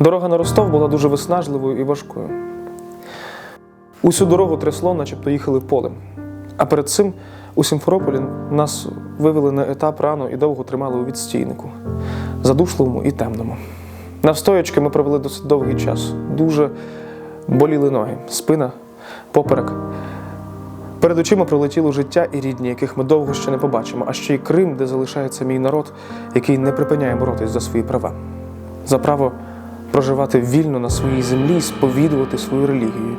Дорога на Ростов була дуже виснажливою і важкою. Усю дорогу трясло, начебто їхали полем. А перед цим у Сімферополі нас вивели на етап рано і довго тримали у відстійнику, задушливому і темному. Навстоячки ми провели досить довгий час. Дуже боліли ноги, спина, поперек. Перед очима пролетіло життя і рідні, яких ми довго ще не побачимо, а ще й Крим, де залишається мій народ, який не припиняє боротись за свої права, за право проживати вільно на своїй землі і сповідувати свою релігію.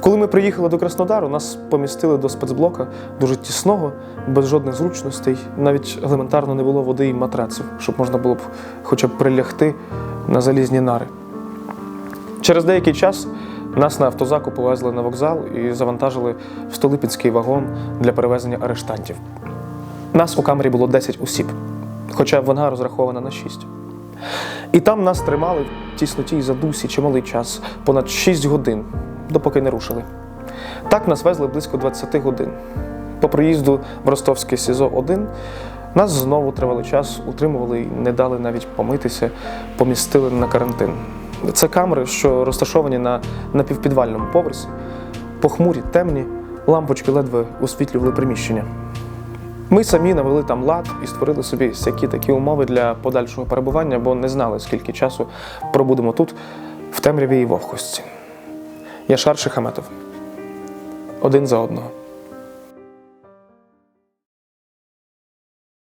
Коли ми приїхали до Краснодару, нас помістили до спецблока дуже тісного, без жодних зручностей. Навіть елементарно не було води і матраців, щоб можна було б хоча б прилягти на залізні нари. Через деякий час нас на автозаку повезли на вокзал і завантажили в Столипінський вагон для перевезення арештантів. Нас у камері було 10 осіб, хоча вона розрахована на 6. І там нас тримали в тісноті й задусі чималий час, понад 6 годин, допоки не рушили. Так нас везли близько 20 годин. По приїзду в Ростовське СІЗО 1 нас знову тривалий час утримували і не дали навіть помитися, помістили на карантин. Це камери, що розташовані на напівпідвальному поверсі, похмурі, темні, лампочки ледве освітлювали приміщення. Ми самі навели там лад і створили собі всякі такі умови для подальшого перебування, бо не знали, скільки часу пробудемо тут, в темряві і вогкості. Яшар Шихаметов. Один за одного.